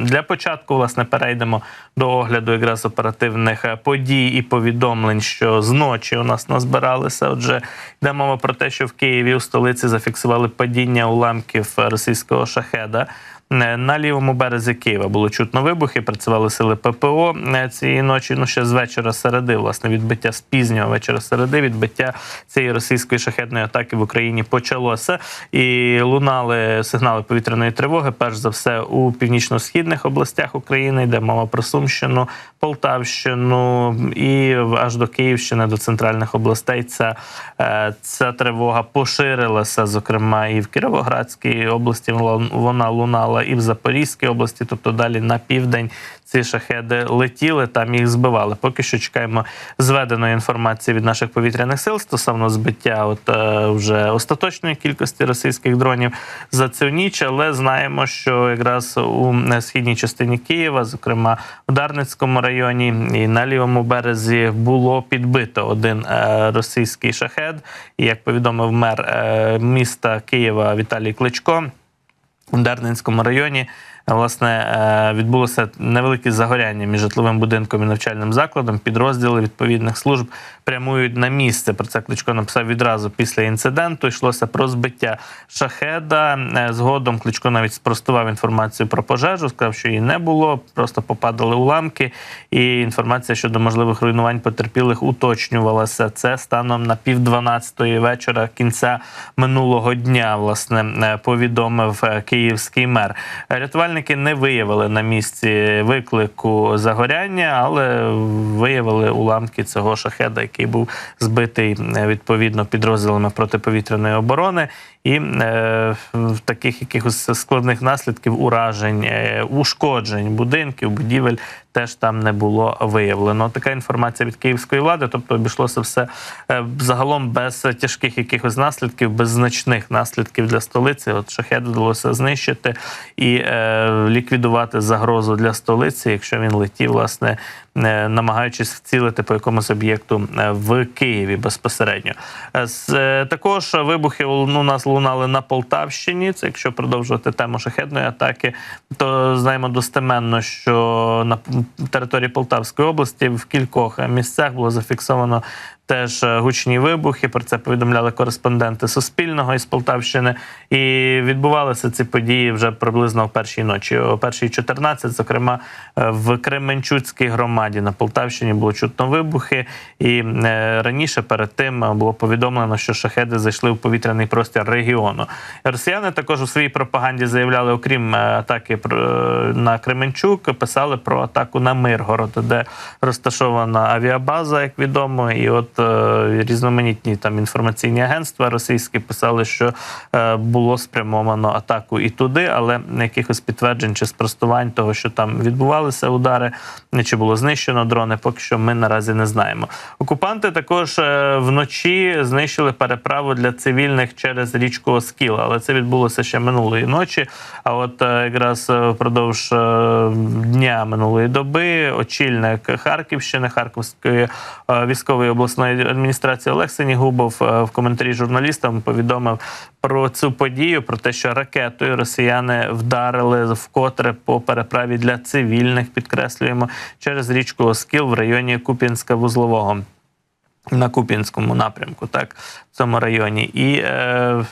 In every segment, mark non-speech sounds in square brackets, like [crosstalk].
Для початку власне перейдемо до огляду якраз оперативних е, подій і повідомлень, що зночі у нас назбиралися. Отже, йде мова про те, що в Києві у столиці зафіксували падіння уламків російського шахеда. Е, На лівому березі Києва було чутно вибухи, працювали сили ППО е, цієї ночі. Ну ще з вечора середи, власне, відбиття з пізнього вечора середи, відбиття цієї російської шахетної атаки в Україні почалося. І лунали сигнали повітряної тривоги. Перш за все у північно-східних областях України йде мова про Сумщину, Полтавщину і аж до Київщини, до центральних областей. Ця, е, ця тривога поширилася, зокрема, і в Кіровоградській області вона лунала, і в Запорізькій області, тобто далі на південь. Ці шахеди летіли, там їх збивали. Поки що чекаємо зведеної інформації від наших повітряних сил стосовно збиття от е, вже остаточної кількості російських дронів за цю ніч. Але знаємо, що якраз у східній частині Києва, зокрема в Дарницькому районі і на лівому березі, було підбито один е, російський шахед. І як повідомив мер е, міста Києва Віталій Кличко у Дарненському районі. Власне, е, відбулося невелике загоряння між житловим будинком і навчальним закладом. Підрозділи відповідних служб прямують на місце. Про це Кличко написав відразу після інциденту. Йшлося про збиття шахеда. Е, Згодом Кличко навіть спростував інформацію про пожежу, сказав, що її не було, просто попадали уламки. І інформація щодо можливих руйнувань потерпілих уточнювалася. Це станом на пів дванадцятої вечора кінця минулого дня. Власне е, повідомив київський мер. Рятувальники не виявили на місці виклику загоряння, але виявили уламки цього шахеда, який був збитий е, відповідно підрозділами протиповітряної оборони. І е, в таких якихось складних наслідків уражень, е, ушкоджень будинків, будівель теж там не було виявлено. Така інформація від київської влади, тобто обійшлося все е, загалом без тяжких якихось наслідків, без значних наслідків для столиці. От шахет вдалося знищити і е, ліквідувати загрозу для столиці, якщо він летів, власне, е, намагаючись вцілити по якомусь об'єкту е, в Києві безпосередньо. Е, з, також вибухи у нас лунали на Полтавщині. Це якщо продовжувати тему шахетної атаки, то знаємо достеменно, що на території Полтавської області в кількох місцях було зафіксовано. Теж е, гучні вибухи. Про це повідомляли кореспонденти Суспільного із Полтавщини. І відбувалися ці події вже приблизно о першій ночі. О першій 14, зокрема, е, в Кременчуцькій громаді на Полтавщині було чутно вибухи. І е, раніше перед тим було повідомлено, що шахеди зайшли в повітряний простір регіону. Росіяни також у своїй пропаганді заявляли, окрім атаки на Кременчук, писали про атаку на Миргород, де розташована авіабаза, як відомо, і от різноманітні там інформаційні агентства російські писали, що е, було спрямовано атаку і туди, але якихось підтверджень чи спростувань того, що там відбувалися удари, чи було знищено дрони, поки що ми наразі не знаємо. Окупанти також е, вночі знищили переправу для цивільних через річку Оскіл, але це відбулося ще минулої ночі. А от е, якраз впродовж дня минулої доби очільник Харківщини, Харківської військової обласної адміністрації Олег Сенігубов в коментарі журналістам повідомив про цю подію, про те, що ракетою росіяни вдарили вкотре по переправі для цивільних, підкреслюємо, через річку Оскіл в районі Куп'янська вузлового. На Куп'янському напрямку, так в цьому районі, і е,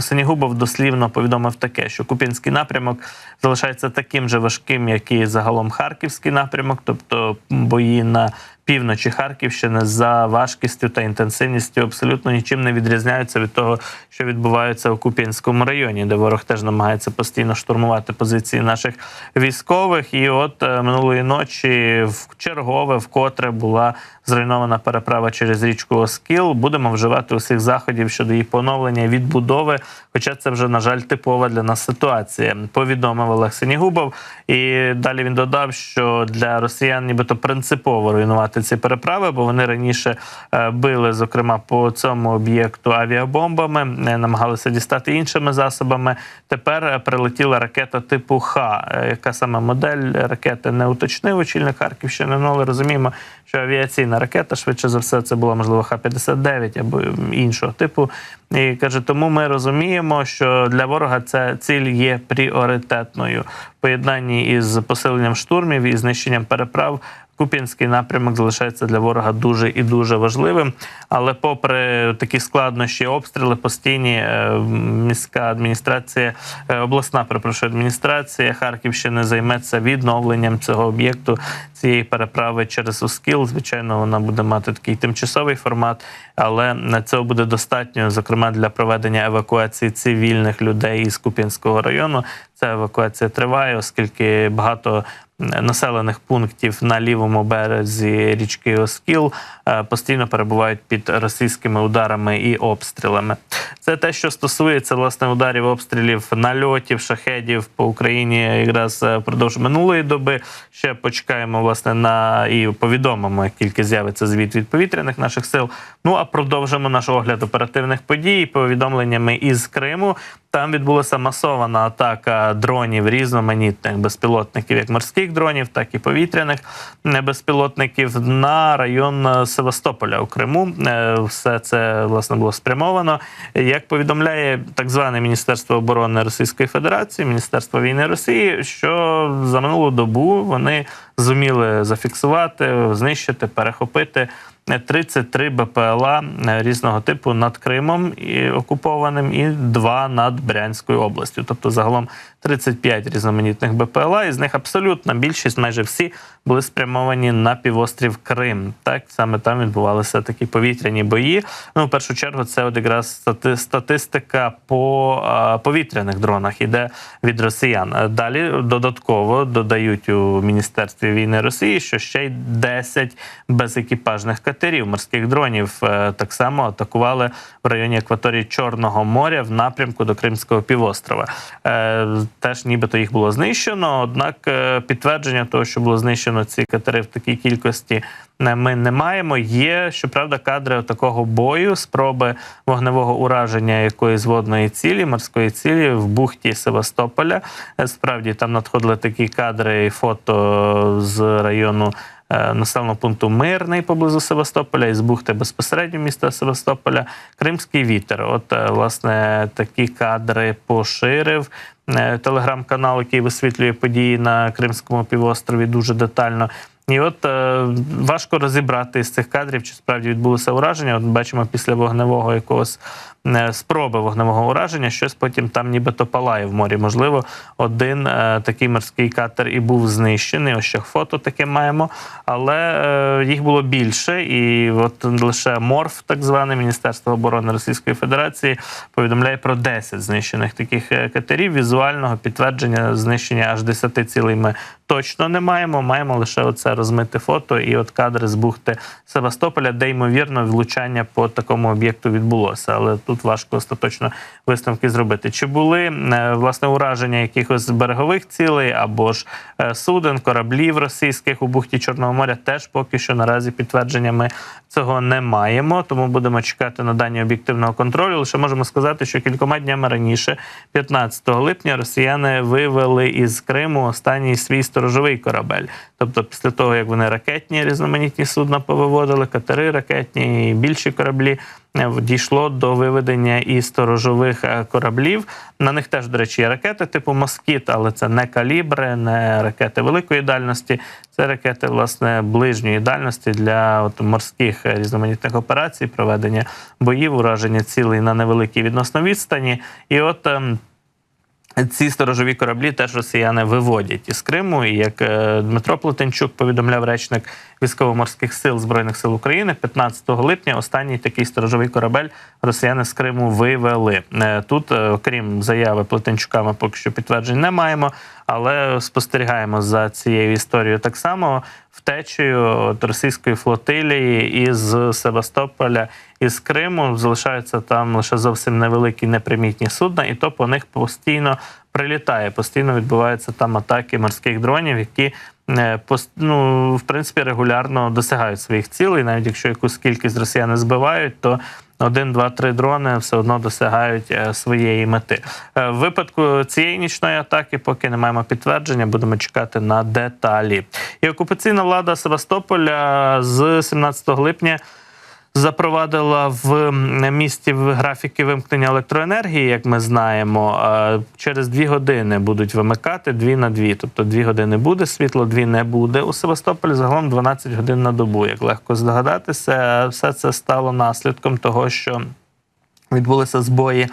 Сенігубов дослівно повідомив таке, що Куп'янський напрямок залишається таким же важким, як і загалом Харківський напрямок, тобто бої на півночі Харківщини за важкістю та інтенсивністю абсолютно нічим не відрізняються від того, що відбувається у Куп'янському районі, де ворог теж намагається постійно штурмувати позиції наших військових. І от е, минулої ночі в чергове вкотре була зруйнована переправа через річку Оскіл. Будемо вживати усіх заходів щодо її поновлення відбудови. Хоча це вже на жаль типова для нас ситуація. Повідомив Олег Сенігубов. І далі він додав, що для росіян, нібито принципово руйнувати ці переправи, бо вони раніше е, били, зокрема, по цьому об'єкту авіабомбами, е, намагалися дістати іншими засобами. Тепер е, прилетіла ракета типу Х. Яка саме модель ракети не уточнив очільник Харківщини, ну, але розуміємо, що авіаційна ракета швидше за все це була можливо Х-59 або іншого типу. І каже, тому ми розуміємо, що для ворога ця ціль є пріоритетною в поєднанні із посиленням штурмів і знищенням переправ. Куп'янський напрямок залишається для ворога дуже і дуже важливим. Але, попри такі складнощі, обстріли постійні, е, міська адміністрація, е, обласна перепрошую, адміністрація Харківщини займеться відновленням цього об'єкту, цієї переправи через Оскіл. Звичайно, вона буде мати такий тимчасовий формат, але на цього буде достатньо, зокрема для проведення евакуації цивільних людей із Куп'янського району. Ця евакуація триває, оскільки багато населених пунктів на лівому березі річки Оскіл е, постійно перебувають під російськими ударами і обстрілами. Це те, що стосується власне ударів, обстрілів, нальотів, шахедів по Україні, якраз е, впродовж минулої доби. Ще почекаємо власне на і повідомимо, як тільки з'явиться звіт від повітряних наших сил. Ну а продовжимо наш огляд оперативних подій повідомленнями із Криму. Там відбулася масована атака дронів різноманітних безпілотників, як морських дронів, так і повітряних безпілотників на район Севастополя у Криму. Е, Все це власне було спрямовано. Як повідомляє так зване Міністерство оборони Російської Федерації, Міністерство війни Росії, що за минулу добу вони зуміли зафіксувати, знищити, перехопити. 33 БПЛА різного типу над Кримом і окупованим, і два над Брянською областю. Тобто загалом 35 різноманітних БПЛА, і з них абсолютна більшість, майже всі, були спрямовані на півострів Крим. Так саме там відбувалися такі повітряні бої. Ну, в першу чергу, це от якраз стати- статистика по повітряних дронах іде від росіян. Далі додатково додають у міністерстві війни Росії, що ще й 10 безекіпажних катерів морських дронів е, так само атакували в районі акваторії Чорного моря в напрямку до Кримського півострова. Е, Теж нібито їх було знищено. Однак е, підтвердження того, що було знищено ці катери в такій кількості. Ми не маємо. Є щоправда кадри такого бою, спроби вогневого ураження якоїсь водної цілі, морської цілі в бухті Севастополя. Справді там надходили такі кадри і фото з району населеного пункту Мирний поблизу Севастополя із бухти безпосередньо міста Севастополя. Кримський вітер. От е, власне такі кадри поширив. е, Телеграм-канал, який висвітлює події на Кримському півострові дуже детально. І от е, важко розібрати з цих кадрів, чи справді відбулося ураження. От бачимо після вогневого якогось е, спроби вогневого ураження, щось потім там нібито палає в морі. Можливо, один е, такий морський катер і був знищений. Ось ще фото таке маємо, але е, їх було більше. І от лише МОРФ, так зване Міністерство оборони Російської Федерації, повідомляє про 10 знищених таких е, катерів. Візуального підтвердження знищення аж 10 цілей ми точно не маємо. Маємо лише оце розмите фото і от кадри з бухти Севастополя, де ймовірно влучання по такому об'єкту відбулося. Але тут важко остаточно висновки зробити. Чи були е, власне ураження якихось берегових цілей або ж е, суден, кораблів російських у бухті Чорного моря? Теж поки що наразі підтвердження ми цього не маємо, тому будемо чекати на дані об'єктивного контролю. Лише можемо сказати, що кількома днями раніше, 15 липня, росіяни вивели із Криму останній свій сторожовий корабель. Тобто, після того як вони ракетні різноманітні судна повиводили, катери ракетні і більші кораблі. е, Дійшло до виведення і сторожових е, кораблів. На них теж, до речі, є ракети типу Москіт, але це не калібри, не ракети великої дальності. Це ракети власне ближньої дальності для от, морських е, різноманітних операцій, проведення боїв, ураження цілей на невеликій відносно відстані. І от. Ці сторожові кораблі теж росіяни виводять із Криму. І як е, Дмитро Плетенчук повідомляв речник військово-морських сил збройних сил України, 15 липня останній такий сторожовий корабель росіяни з Криму вивели. Е, Тут, е, окрім заяви Плетенчука, ми поки що підтверджень не маємо, але спостерігаємо за цією історією так само втечею російської флотилії із Севастополя із Криму. Залишаються там лише зовсім невеликі непримітні судна, і то по них постійно прилітає. Постійно відбуваються там атаки морських дронів, які е, ну, в принципі регулярно досягають своїх цілей. Навіть якщо якусь кількість росіяни збивають, то один, два, три дрони все одно досягають е, своєї мети. Е, В випадку цієї нічної атаки, поки не маємо підтвердження, будемо чекати на деталі. І окупаційна влада Севастополя з 17 липня. Запровадила в місті графіки вимкнення електроенергії, як ми знаємо. Через дві години будуть вимикати дві на дві. Тобто дві години буде світло, дві не буде. У Севастополі загалом 12 годин на добу. Як легко здогадатися, все це стало наслідком того, що відбулися збої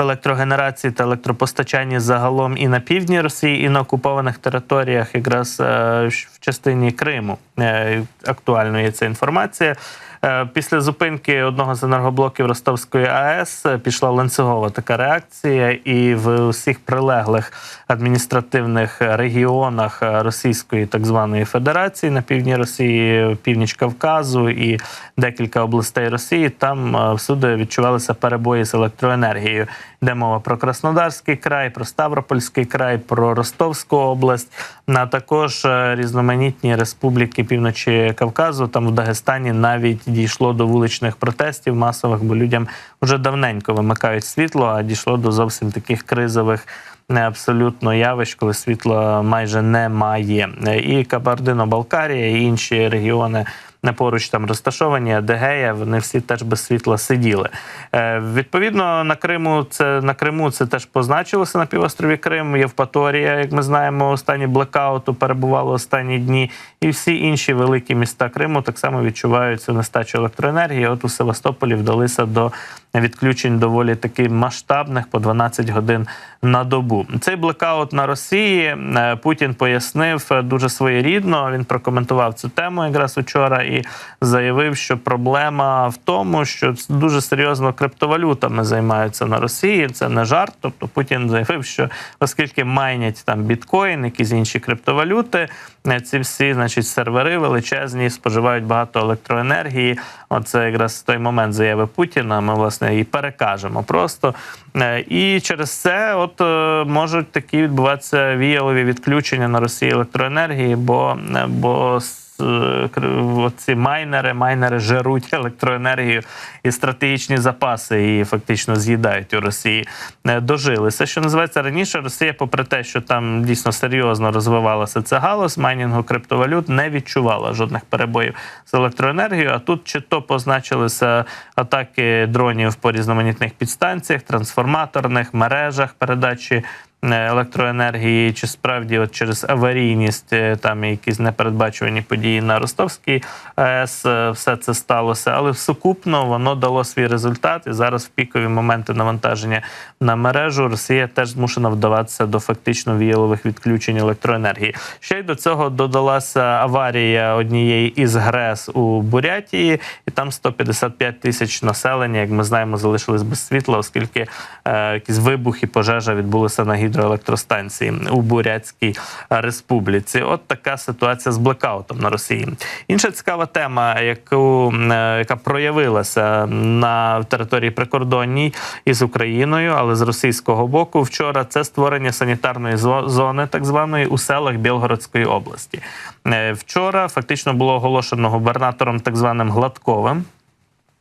електрогенерації та електропостачанні загалом і на півдні Росії, і на окупованих територіях, якраз е, в частині Криму. Е, Актуальною є ця інформація. Е, Після зупинки одного з енергоблоків Ростовської АЕС е, пішла ланцюгова така реакція, і в усіх прилеглих адміністративних регіонах е, Російської так званої Федерації на півдні Росії, північ Кавказу і декілька областей Росії. Там всюди відчувалися перебої з електроенергією. Йде мова про Краснодарський край, про Ставропольський край, про Ростовську область, а також різноманітні республіки півночі Кавказу. Там в Дагестані навіть дійшло до вуличних протестів масових, бо людям вже давненько вимикають світло, а дійшло до зовсім таких кризових. Не абсолютно явищ, коли світла майже немає. І Кабардино-Балкарія, і інші регіони не поруч там розташовані, Адегея, вони всі теж без світла сиділи. Е, відповідно, на Криму це на Криму це теж позначилося на півострові Крим. Євпаторія, як ми знаємо, останні блекауту перебували останні дні, і всі інші великі міста Криму так само відчувають цю нестачу електроенергії. От у Севастополі вдалися до відключень доволі таки масштабних по 12 годин на добу. Цей блекаут на Росії е, Путін пояснив е, дуже своєрідно. Він прокоментував цю тему якраз учора і заявив, що проблема в тому, що дуже серйозно криптовалютами займаються на Росії. Це не жарт. Тобто Путін заявив, що оскільки майнять там біткоін, якісь інші криптовалюти, е, ці всі, значить, сервери величезні, споживають багато електроенергії. Оце якраз той момент заяви Путіна. Ми власне і перекажемо просто. Е, І через це, от е, можуть такі відбуватися віялові відключення на Росії електроенергії, бо е, бо е, ці майнери, майнери жеруть [laughs] електроенергію і стратегічні запаси її фактично з'їдають у Росії. Е, Дожилися. Що називається раніше, Росія, попри те, що там дійсно серйозно розвивалася ця галузь майнінгу криптовалют, не відчувала жодних перебоїв з електроенергією. А тут чи то позначилися атаки дронів по різноманітних підстанціях, трансформаторних мережах передачі е, електроенергії, чи справді от через аварійність е, там якісь непередбачувані події на Ростовській АЕС, е, все це сталося, але сукупно воно дало свій результат. І зараз в пікові моменти навантаження на мережу Росія теж змушена вдаватися до фактично віялових відключень електроенергії. Ще й до цього додалася аварія однієї із ГРЕС у Бурятії, і там 155 тисяч населення, як ми знаємо, залишились без світла, оскільки е, якісь вибухи, пожежа відбулися на гідроелектростанції у Бурятській республіці. От така ситуація з блекаутом на Росії. Інша цікава тема, яку е, яка проявилася на території прикордонній із Україною, але з російського боку, вчора це створення санітарної зо- зони, так званої у селах Білгородської області. Е, Вчора фактично було оголошено губернатором так званим Гладковим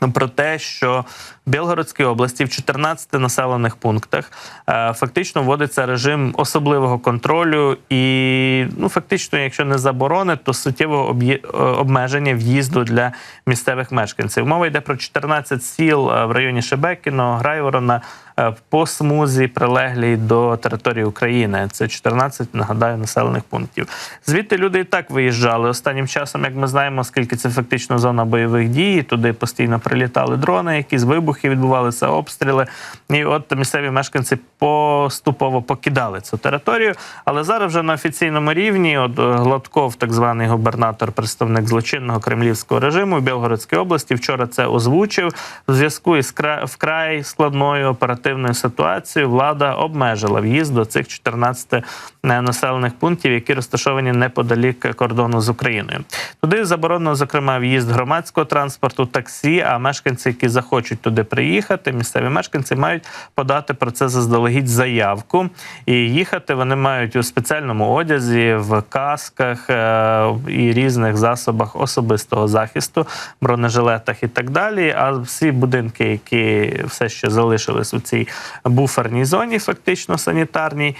про те, що в Білгородській області в 14 населених пунктах е, фактично вводиться режим особливого контролю і, ну фактично, якщо не заборони, то суттєвого е, обмеження в'їзду для місцевих мешканців. Мова йде про 14 сіл е, в районі Шебекіно, Грайворона по смузі прилеглій до території України. Це 14, нагадаю, населених пунктів. Звідти люди і так виїжджали останнім часом, як ми знаємо, оскільки це фактично зона бойових дій. Туди постійно прилітали дрони, якісь вибухи відбувалися, обстріли. І от місцеві мешканці поступово покидали цю територію. Але зараз вже на офіційному рівні, от е, Гладков, так званий губернатор, представник злочинного кремлівського режиму в Білгородській області, вчора це озвучив. В зв'язку із кра- вкрай складною оперативною ситуацією влада обмежила в'їзд до цих 14 е, населених пунктів, які розташовані неподалік кордону з Україною. Туди заборонено, зокрема, в'їзд громадського транспорту, таксі. А мешканці, які захочуть туди приїхати, місцеві мешканці мають подати про це заздалегідь заявку. І їхати вони мають у спеціальному одязі, в касках е, і різних засобах особистого захисту, бронежилетах і так далі. А всі будинки, які все ще залишились у цій буферній зоні, фактично санітарній,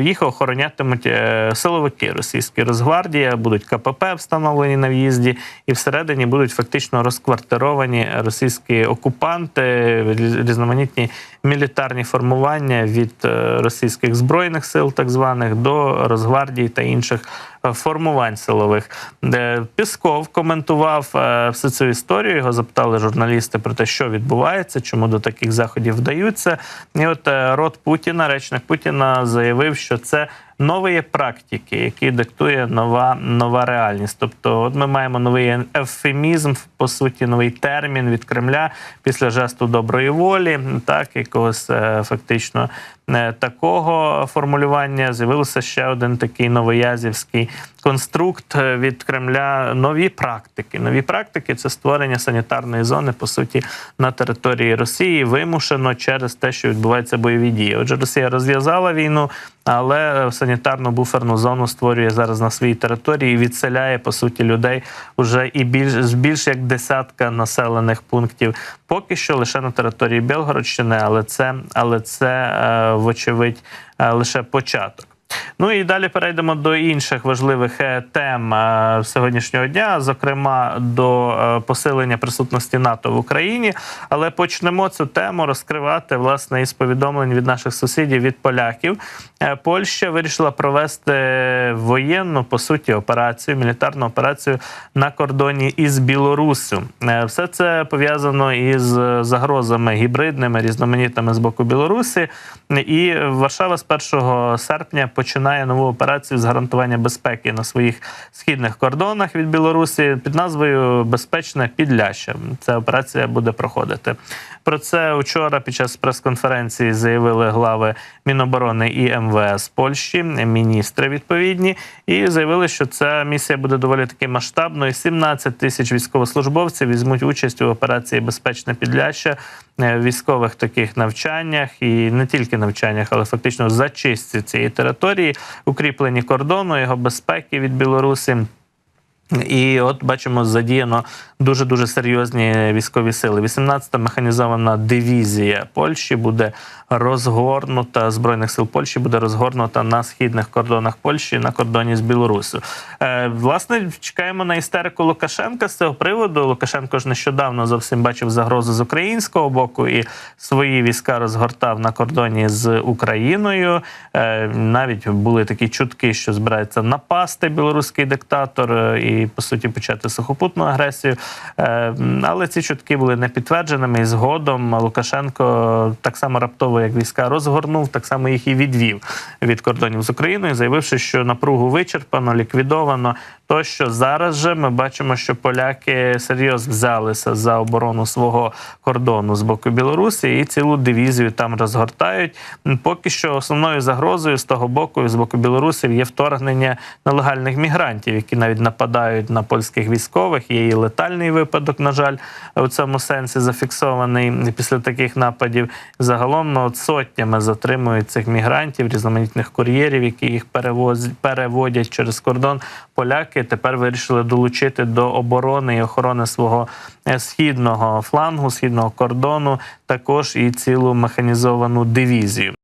їх охоронятимуть е, силовики російські Росгвардія, будуть КПП встановлені на в'їзді, і всередині будуть фактично розквартировані російські окупанти, різноманітні мілітарні формування від е, російських збройних сил, так званих, до Росгвардії та інших е, формувань силових. Пісков коментував всю цю історію. Його запитали журналісти про те, що відбувається, чому до таких заходів вдаються. І от рот Путіна, речник Путіна, заявив, що це. Нові практики, які диктує нова нова реальність. Тобто, от ми маємо новий ефемізм, по суті, новий термін від Кремля після жесту доброї волі, так якогось е, фактично е, такого формулювання з'явився ще один такий новоязівський конструкт е, від Кремля. Нові практики. Нові практики це створення санітарної зони, по суті, на території Росії, вимушено через те, що відбуваються бойові дії. Отже, Росія розв'язала війну, але санітарну буферну зону створює зараз на своїй території і відселяє по суті людей уже і більш з більш як десятка населених пунктів. Поки що лише на території Білгородщини, але це але це е, вочевидь е, лише початок. Ну і далі перейдемо до інших важливих е, тем е, сьогоднішнього дня, зокрема до е, посилення присутності НАТО в Україні. Але почнемо цю тему розкривати власне із повідомлень від наших сусідів від поляків. Польща вирішила провести воєнну по суті операцію, мілітарну операцію на кордоні із Білоруссю. Все це пов'язано із загрозами гібридними, різноманітними з боку Білорусі. І Варшава з 1 серпня починає нову операцію з гарантування безпеки на своїх східних кордонах від Білорусі під назвою Безпечне Підляща. Ця операція буде проходити. Про це вчора під час прес-конференції заявили глави Міноборони і МВС Польщі, міністри відповідні, і заявили, що ця місія буде доволі таки масштабною. 17 тисяч військовослужбовців візьмуть участь у операції Безпечне Підляща е, військових таких навчаннях і не тільки навчаннях, але фактично зачистці цієї території, укріпленні кордону, його безпеки від Білорусі. І от бачимо, задіяно дуже дуже серйозні військові сили. 18-та механізована дивізія Польщі буде розгорнута збройних сил Польщі буде розгорнута на східних кордонах Польщі на кордоні з Білорусю. Е, власне, чекаємо на істерику Лукашенка з цього приводу. Лукашенко ж нещодавно зовсім бачив загрозу з українського боку і свої війська розгортав на кордоні з Україною. Е, навіть були такі чутки, що збирається напасти білоруський диктатор е, і по суті почати сухопутну агресію. Е, але ці чутки були не підтвердженими. І згодом Лукашенко так само раптово, як війська розгорнув, так само їх і відвів від кордонів з Україною, заявивши, що напругу вичерпано, ліквідовано. То що зараз же ми бачимо, що поляки серйозно взялися за оборону свого кордону з боку Білорусі і цілу дивізію там розгортають. Поки що основною загрозою з того боку, з боку білорусів, є вторгнення нелегальних мігрантів, які навіть нападають на польських військових. Є і летальний випадок, на жаль, у цьому сенсі зафіксований після таких нападів. Загалом ну, от сотнями затримують цих мігрантів, різноманітних кур'єрів, які їх перевозять, переводять через кордон. Поляки тепер вирішили долучити до оборони і охорони свого е, східного флангу, східного кордону, також і цілу механізовану дивізію.